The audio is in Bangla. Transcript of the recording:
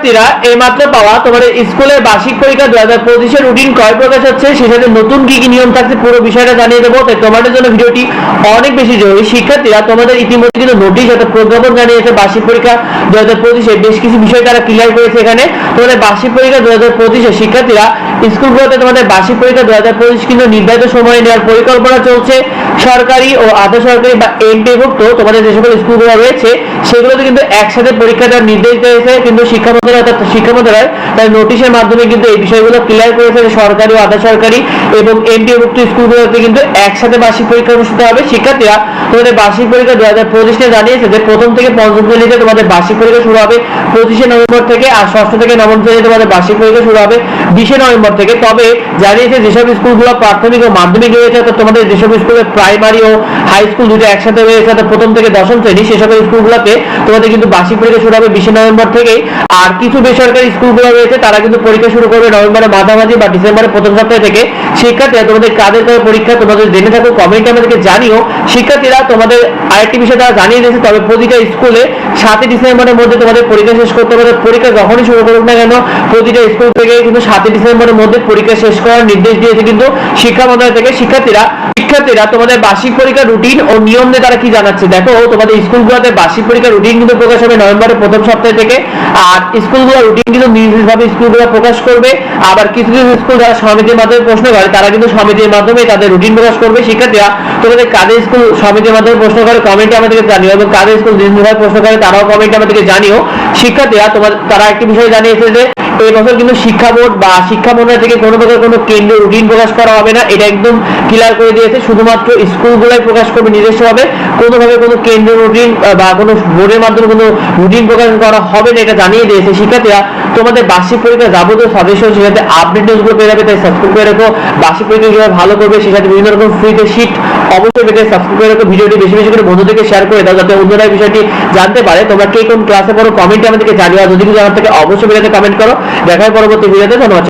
শিক্ষার্থীরা এইমাত্র পাওয়া তোমার স্কুলের বার্ষিক পরীক্ষা দু হাজার পঁচিশের রুটিন কয় প্রকাশ হচ্ছে সে সাথে নতুন কি কি নিয়ম থাকছে পুরো বিষয়টা জানিয়ে দেবো। তাই তোমাদের জন্য ভিডিওটি অনেক বেশি জরুরি। শিক্ষার্থীরা, তোমাদের ইতিমধ্যে কিন্তু নোটিশ অর্থাৎ প্রজ্ঞাপন জানিয়েছে বার্ষিক পরীক্ষা দু হাজার পঁচিশে। বেশ কিছু বিষয় তারা ক্লিয়ার করেছে এখানে। তোমাদের বার্ষিক পরীক্ষা দু হাজার পঁচিশে শিক্ষার্থীরা স্কুলগুলোতে তোমাদের বার্ষিক পরীক্ষা দু হাজার পঁচিশ কিন্তু নির্ধারিত সময়ে নেওয়ার পরিকল্পনা চলছে। সরকারি ও আধা সরকারি বা এনটিভুক্ত তোমাদের যে সকল স্কুলগুলো রয়েছে, সেগুলোতে কিন্তু একসাথে পরীক্ষা দেওয়ার নির্দেশ দিয়েছে কিন্তু শিক্ষা মন্ত্রণালয় অর্থাৎ শিক্ষা মন্ত্রণালয় তার নোটিশের মাধ্যমে কিন্তু এই বিষয়গুলো ক্লিয়ার করেছে যে সরকারি ও আধা সরকারি এবং এনটিভুক্ত স্কুলগুলোতে কিন্তু একসাথে বার্ষিক পরীক্ষা অনুষ্ঠিত হবে। শিক্ষার্থীরা তোমাদের বার্ষিক পরীক্ষা দু হাজার পঁচিশে জানিয়েছে যে প্রথম থেকে পঞ্চম শ্রেণীতে তোমাদের বার্ষিক পরীক্ষা শুরু হবে পঁচিশে নভেম্বর থেকে আর ষষ্ঠ থেকে নবম শ্রেণীতে তোমাদের বার্ষিক পরীক্ষা শুরু হবে বিশে নভেম্বর থেকে। তবে জানিয়েছে, যেসব স্কুলগুলো প্রাথমিক ও মাধ্যমিক রয়েছে, অর্থাৎ তোমাদের যেসব স্কুলে প্রাইমারি ও হাই স্কুল দুটো একসাথে রয়েছে, অর্থাৎ প্রথম থেকে দশম শ্রেণি সে সকল স্কুলগুলোতে তোমাদের কিন্তু বার্ষিক পরীক্ষা শুরু হবে বিশে নভেম্বর থেকে আর কিছু বেসরকারি স্কুলগুলো রয়েছে, তারা কিন্তু পরীক্ষা শুরু করবে নভেম্বরের মাঝামাঝি বা ডিসেম্বরের প্রথম সপ্তাহ থেকে। শিক্ষার্থীরা তোমাদের কাদের কাদের পরীক্ষা তোমাদের জেনে থাকো কমেন্টে আমাদেরকে জানিও। শিক্ষার্থীরা তোমাদের আরেকটি বিষয় তারা জানিয়ে দিয়েছে, তবে প্রতিটা স্কুলে সাতই ডিসেম্বরের মধ্যে তোমাদের পরীক্ষা শেষ করতে হবে পরীক্ষা যখনই শুরু করুক না কেন, প্রতিটা স্কুল থেকে কিন্তু সাতই ডিসেম্বরের মধ্যে পরীক্ষা শেষ করার নির্দেশ দিয়েছে, কিন্তু শিক্ষা মন্ত্রণালয় থেকে শিক্ষার্থীরা শিক্ষার্থীরা তোমাদের বার্ষিক পরীক্ষার রুটিন ও নিয়ম নিয়ে তারা কি জানাচ্ছে? দেখো, তোমাদের স্কুলগুলোতে বার্ষিক পরীক্ষার রুটিন কিন্তু প্রকাশ হবে নভেম্বরের প্রথম সপ্তাহ থেকে, আর স্কুলগুলো রুটিন কিন্তু নির্দিষ্টভাবে স্কুলগুলো প্রকাশ করবে। আবার কিছু কিছু স্কুল যারা সমিতির মাধ্যমে প্রশ্ন করে, তারা কিন্তু সমিতির মাধ্যমে তাদের রুটিন প্রকাশ করবে। শিক্ষার্থীরা তোমাদের কাদের স্কুল সমিতির মাধ্যমে প্রশ্ন করে কমেন্টে আমাদেরকে জানিও, এবং কাদের স্কুল নির্দিষ্টভাবে প্রশ্ন করে, তারাও কমেন্টে আমাদেরকে জানিও। শিক্ষার্থীরা তোমার তারা একটি বিষয় জানিয়েছে যে এই বছর কিন্তু শিক্ষা বোর্ড বা শিক্ষা মন্ত্রণালয় থেকে কোনো প্রকার কোনো কেন্দ্র রুটিন প্রকাশ করা হবে না। এটা একদম ক্লিয়ার করে দিয়েছে। শুধুমাত্র স্কুলগুলাই প্রকাশ করবে নিজস্বভাবে। কোনোভাবে কোনো কেন্দ্র রুটিন বা কোনো বোর্ডের মাধ্যমে কোনো রুটিন প্রকাশ করা হবে না, এটা জানিয়ে দিয়েছে শিক্ষার্থীরা। তোমাদের বার্ষিক পরীক্ষা যাবতীয় সাজেশন সেটাতে আপডেট নিউজগুলো পেয়ে যাবে, তাই সাবস্ক্রাইব করে রাখো। বার্ষিক পরীক্ষা যেভাবে ভালো করবে সেখানে বিভিন্ন রকম ফ্রিতে শিট অবশ্যই পেতে সাবস্ক্রাইব করে রাখো। ভিডিওটি বেশি বেশি করে বন্ধুদেরকে শেয়ার করে দাও, যাতে অন্যরা বিষয়টি জানতে পারে। তোমরা কে কোন ক্লাসে পড়ো কমেন্টে আমাদেরকে জানিও। যদি কিছু আমার থেকে, অবশ্যই ভিডিওতে কমেন্ট করো। দেখা হয় পরবর্তী ভিডিওতে ধন্যবাদ।